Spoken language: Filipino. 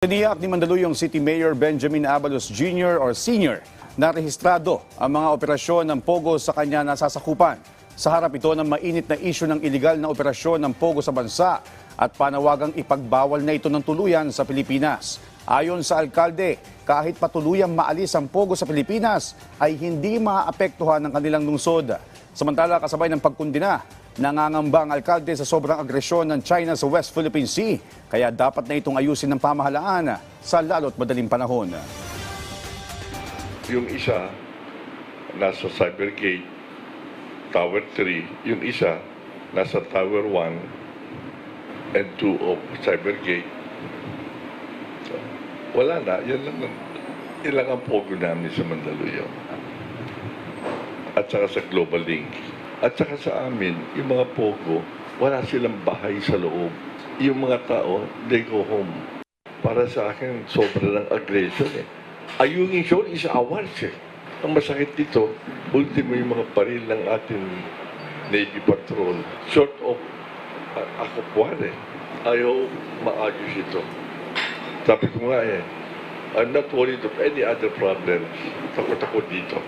Tiniyak ni Mandaluyong City Mayor Benjamin Abalos Jr. or Sr. na rehistrado ang mga operasyon ng Pogo sa kanya nasasakupan. Sa harap ito ng mainit na isyu ng iligal na operasyon ng Pogo sa bansa at panawagang ipagbawal na ito ng tuluyan sa Pilipinas. Ayon sa alkalde, kahit patuluyang maalis ang Pogo sa Pilipinas ay hindi maapektuhan ng kanilang lungsod. Samantala, kasabay ng pagkundina, nangangamba ang alkalde sa sobrang agresyon ng China sa West Philippine Sea. Kaya dapat na itong ayusin ng pamahalaan sa lalo't madaling panahon. Yung isa, nasa Cybergate, Tower 3. Yung isa, nasa Tower 1 and 2 of Cybergate. So, wala na. Yan lang, ang- yan lang ang pogo namin sa Mandaluyong. At saka sa Global Link. At saka sa amin, yung mga pogo, wala silang bahay sa loob. Yung mga tao, they go home. Para sa akin, sobra ng aggression eh. Ayungin shore is ours eh. Ang masakit dito, ultimo yung mga baril ng ating Navy Patrol. Short of uh, akopwan eh. Ayaw maayos ito. Sabi ko nga eh, I'm not worried of any other problems. Takot ako dito.